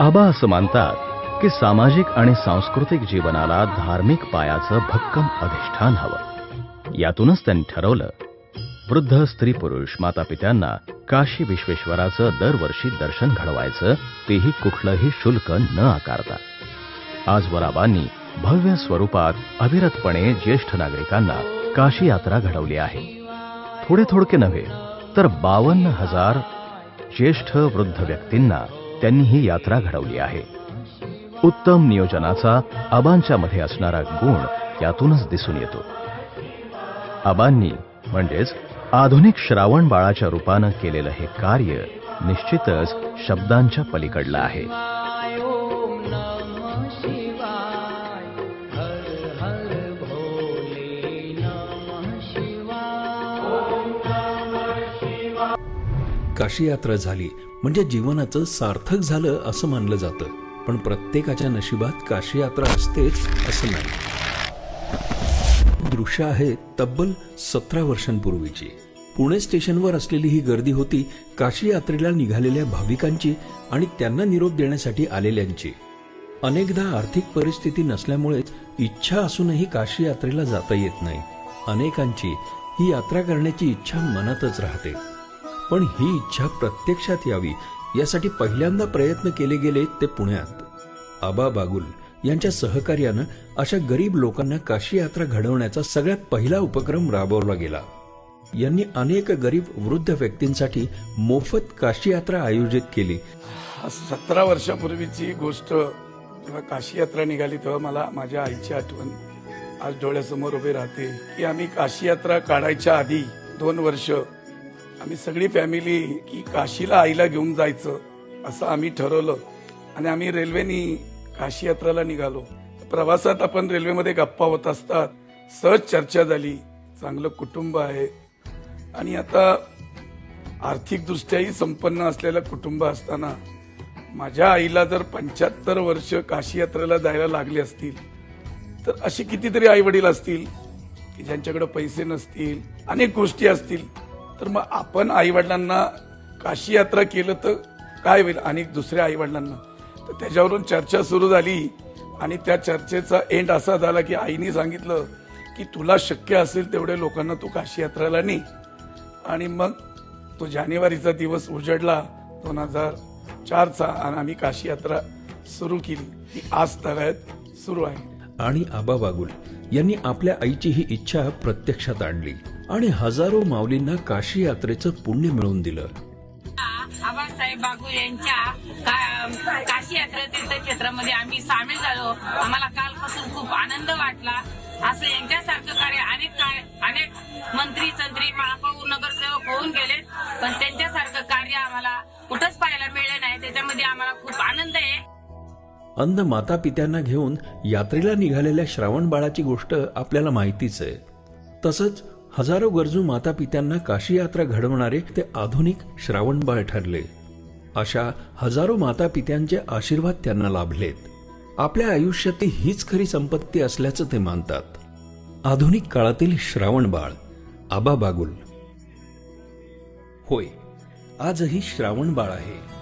आबा असं मानतात की सामाजिक आणि सांस्कृतिक जीवनाला धार्मिक पायाचं भक्कम अधिष्ठान हवं. यातूनच त्यांनी ठरवलं वृद्ध स्त्री पुरुष माता पित्यांना काशी विश्वेश्वराचं दरवर्षी दर्शन घडवायचं तेही कुठलंही शुल्क न आकारता. आज वराबांनी भव्य स्वरूपात अविरतपणे ज्येष्ठ नागरिकांना काशी यात्रा घडवली आहे. थोडे थोडके नव्हे तर बावन्न हजार ज्येष्ठ वृद्ध व्यक्तींना त्यांनी ही यात्रा घडवली आहे. उत्तम नियोजनाचा आबांच्या मध्ये असणारा गुण यातूनच दिसून येतो. आबांनी म्हणजेच आधुनिक श्रावण बाळाच्या रूपानं केलेलं हे कार्य निश्चितच शब्दांच्या पलीकडलं आहे. काशी यात्रा झाली म्हणजे जीवनाचं सार्थक झालं असं मानलं जातं. पण प्रत्येकाच्या नशिबात काशी यात्रा असतेच असं नाही. दृश्य आहे तब्बल सतरा वर्षांपूर्वीची. पुणे स्टेशनवर असलेली ही गर्दी होती काशी यात्रेला निघालेल्या भाविकांची आणि त्यांना निरोप देण्यासाठी आलेल्यांची. अनेकदा आर्थिक परिस्थिती नसल्यामुळेच इच्छा असूनही काशी यात्रेला जाता येत नाही. अनेकांची ही यात्रा करण्याची इच्छा मनातच राहते. पण ही इच्छा प्रत्यक्षात यावी यासाठी पहिल्यांदा प्रयत्न केले गेले ते पुण्यात. आबा बागुल यांच्या सहकार्यानं अशा गरीब लोकांना काशी यात्रा घडवण्याचा सगळ्यात पहिला उपक्रम राबवला गेला. यांनी अनेक गरीब वृद्ध व्यक्तींसाठी मोफत काशी यात्रा आयोजित केली. सतरा वर्षापूर्वीची गोष्ट जेव्हा काशी यात्रा निघाली तेव्हा मला माझ्या आईची आठवण आज डोळ्यासमोर उभे राहते. की आम्ही काशी यात्रा काढायच्या आधी दोन वर्ष आम्ही सगळी फॅमिली की काशीला आईला घेऊन जायचं असं आम्ही ठरवलं. आणि आम्ही रेल्वेनी काशी यात्राला निघालो. प्रवासात आपण रेल्वेमध्ये गप्पा होत असतात सहज चर्चा झाली चांगलं कुटुंब आहे. आणि आता आर्थिकदृष्ट्याही संपन्न असलेलं कुटुंब असताना माझ्या आईला जर पंच्याहत्तर वर्ष काशी यात्रेला जायला लागली असतील तर असे कितीतरी आई वडील असतील की ज्यांच्याकडे पैसे नसतील अनेक गोष्टी असतील. तर मग आपण आई वडिलांना काशी यात्रा केलं तर काय होईल? आणि दुसऱ्या आई वडिलांना तर त्याच्यावरून चर्चा सुरू झाली. आणि त्या चर्चेचा एंड असा झाला की आईने सांगितलं की तुला शक्य असेल तेवढे लोकांना तू काशी यात्राला ने. आणि मग तो जानेवारीचा दिवस उजडला. दोन हजार चारचा आणि आम्ही काशी यात्रा सुरू केली. ती आज तगायत सुरू आहे. आणि आबा बागुल यांनी आपल्या आईची ही इच्छा प्रत्यक्षात आणली. आणि हजारो माऊलींना काशी यात्रेचं पुण्य मिळवून दिलं. आबासाहेब बागू यांच्या काशी यात्रा तीर्थक्षेत्रामध्ये आम्ही सामील झालो. आम्हाला कालपासून खूप आनंद वाटला. असं यांच्यासारखं कार्य अनेक अनेक मंत्री संत्री महापौर नगरसेवक होऊन गेले. पण त्यांच्यासारखं कार्य आम्हाला कुठंच पाहायला मिळलं नाही. त्याच्यामध्ये आम्हाला खूप आनंद आहे. अंध माता पित्यांना घेऊन यात्रेला निघालेल्या श्रावण बाळाची गोष्ट आपल्याला माहितीच आहे. तसंच हजारो गरजू माता पित्यांना काशी यात्रा घडवणारे ते आधुनिक श्रावणबाळ ठरले. अशा हजारो माता पित्यांचे आशीर्वाद त्यांना लाभलेत. आपल्या आयुष्यातली हीच खरी संपत्ती असल्याचं ते मानतात. आधुनिक काळातील श्रावणबाळ आबा बागुल. होय आजही श्रावण बाळ आहे.